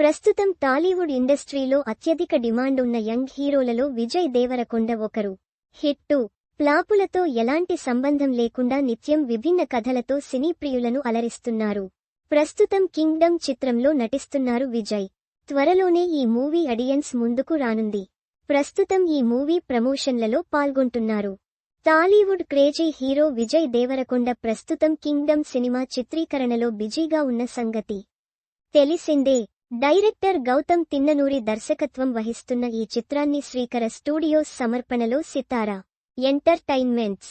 ప్రస్తుతం టాలీవుడ్ ఇండస్ట్రీలో అత్యధిక డిమాండ్ ఉన్న యంగ్ హీరోలలో విజయ్ దేవరకొండ ఒకరు. హిట్టు ప్లాపులతో ఎలాంటి సంబంధం లేకుండా నిత్యం విభిన్న కథలతో సినీ ప్రియులను అలరిస్తున్నారు. ప్రస్తుతం కింగ్డమ్ చిత్రంలో నటిస్తున్నారు విజయ్. త్వరలోనే ఈ మూవీ అడియన్స్ ముందుకు రానుంది. ప్రస్తుతం ఈ మూవీ ప్రమోషన్లలో పాల్గొంటున్నారు. Tollywood crazy hero Vijay Deverakonda ప్రస్తుతం కింగ్డమ్ సినిమా చిత్రీకరణలో బిజీగా ఉన్న సంగతి. తెలిసిందే. డైరెక్టర్ గౌతమ్ తిన్ననూరి దర్శకత్వం వహిస్తున్న ఈ చిత్రాన్ని శ్రీకర స్టూడియోస్ సమర్పణలో Sithara entertainments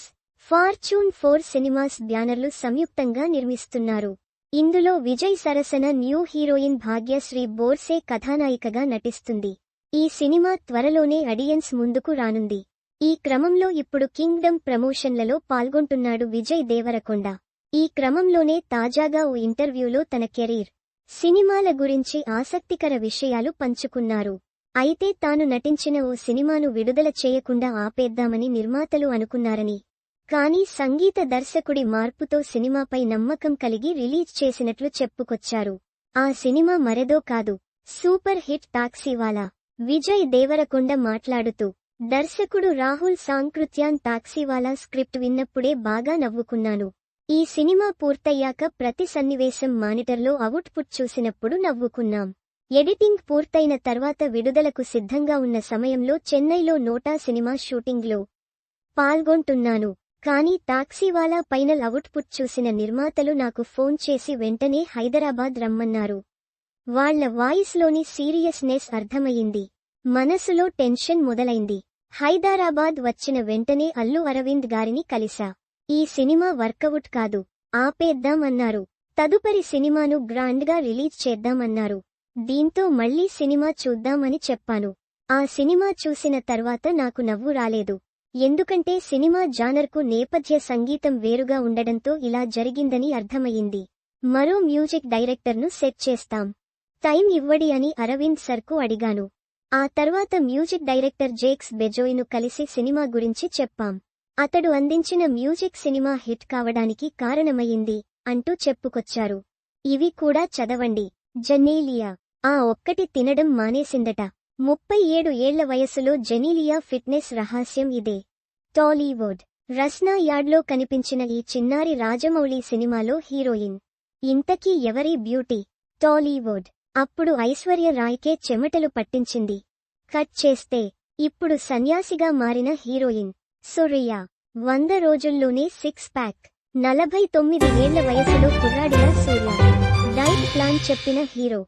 Fortune four cinemas బ్యానర్లు సంయుక్తంగా నిర్మిస్తున్నారు. ఇందులో విజయ్ సరసన న్యూ హీరోయిన్ భాగ్యశ్రీ బోర్సే కథానాయికగా నటిస్తుంది. ఈ సినిమా త్వరలోనే అడియన్స్ ముందుకు రానుంది. ఈ క్రమంలో ఇప్పుడు కింగ్డమ్ ప్రమోషన్లలో పాల్గొంటున్నాడు విజయ్ దేవరకొండ. ఈ క్రమంలోనే తాజాగా ఓ ఇంటర్వ్యూలో తన కెరీర్ సినిమాల గురించి ఆసక్తికర విషయాలు పంచుకున్నారు. అయితే తాను నటించిన ఓ సినిమాను విడుదల చేయకుండా ఆపేద్దామని నిర్మాతలు అనుకున్నారని. కానీ సంగీత దర్శకుడి మార్పుతో సినిమాపై నమ్మకం కలిగి రిలీజ్ చేసినట్లు చెప్పుకొచ్చారు. ఆ సినిమా మరెదో కాదు సూపర్ హిట్ టాక్సీవాలా విజయ్ దేవరకొండ మాట్లాడుతూ దర్శకుడు రాహుల్ సాంకృత్యాన్ టాక్సీవాలా స్క్రిప్ట్ విన్నప్పుడే బాగా నవ్వుకున్నాను. ఈ సినిమా పూర్తయ్యాక ప్రతి సన్నివేశం మానిటర్లో అవుట్పుట్ చూసినప్పుడు నవ్వుకున్నాం. ఎడిటింగ్ పూర్తయిన తర్వాత విడుదలకు సిద్ధంగా ఉన్న సమయంలో చెన్నైలో నోటా సినిమా షూటింగ్లో పాల్గొంటున్నాను. కానీ టాక్సీవాలా ఫైనల్ అవుట్పుట్ చూసిన నిర్మాతలు నాకు ఫోన్ చేసి వెంటనే హైదరాబాద్ రమ్మన్నారు. వాళ్ళ వాయిస్లోని సీరియస్నెస్ అర్థమయింది మనసులో టెన్షన్ మొదలైంది. హైదరాబాద్ వచ్చిన వెంటనే అల్లు అరవింద్ గారిని కలిశా. ఈ సినిమా వర్కవుట్ కాదు. ఆపేద్దాం అన్నారు తదుపరి సినిమాను గ్రాండ్గా రిలీజ్ చేద్దామన్నారు. దీంతో మళ్ళీ సినిమా చూద్దామని చెప్పాను. ఆ సినిమా చూసిన తర్వాత నాకు నవ్వు రాలేదు. ఎందుకంటే సినిమా జానర్కు నేపథ్య సంగీతం వేరుగా ఉండడంతో ఇలా జరిగిందని అర్థమయ్యింది. మరో మ్యూజిక్ డైరెక్టర్ను సెట్ చేస్తాం. టైం ఇవ్వడి అని అరవింద్ సర్కు అడిగాను. ఆ తర్వాత మ్యూజిక్ డైరెక్టర్ జేక్స్ బెజోయ్ను కలిసి సినిమా గురించి చెప్పాం. అతడు అందించిన మ్యూజిక్ సినిమా హిట్ కావడానికి కారణమయ్యింది అంటూ చెప్పుకొచ్చారు. ఇవి కూడా చదవండి. జెనీలియా. ఆ ఒక్కటి తినడం మానేసిందట. ముప్పై ఏడు ఏళ్ళ వయసులో జెనీలియా ఫిట్నెస్ రహస్యం ఇదే. టాలీవుడ్. రస్నా యార్డ్లో కనిపించిన ఈ చిన్నారి రాజమౌళి సినిమాలో హీరోయిన్. ఇంతకీ ఎవరి బ్యూటీ? టాలీవుడ్. అప్పుడు ఐశ్వర్య రాయ్కే చెమటలు పట్టించింది. కట్ చేస్తే. ఇప్పుడు సన్యాసిగా మారిన హీరోయిన్. సురియా వంద రోజుల్లోనే సిక్స్ ప్యాక్. నలభై తొమ్మిది ఏళ్ళ వయసులో కుర్రాడిన సూర్య డైట్ ప్లాన్ చెప్పిన హీరో.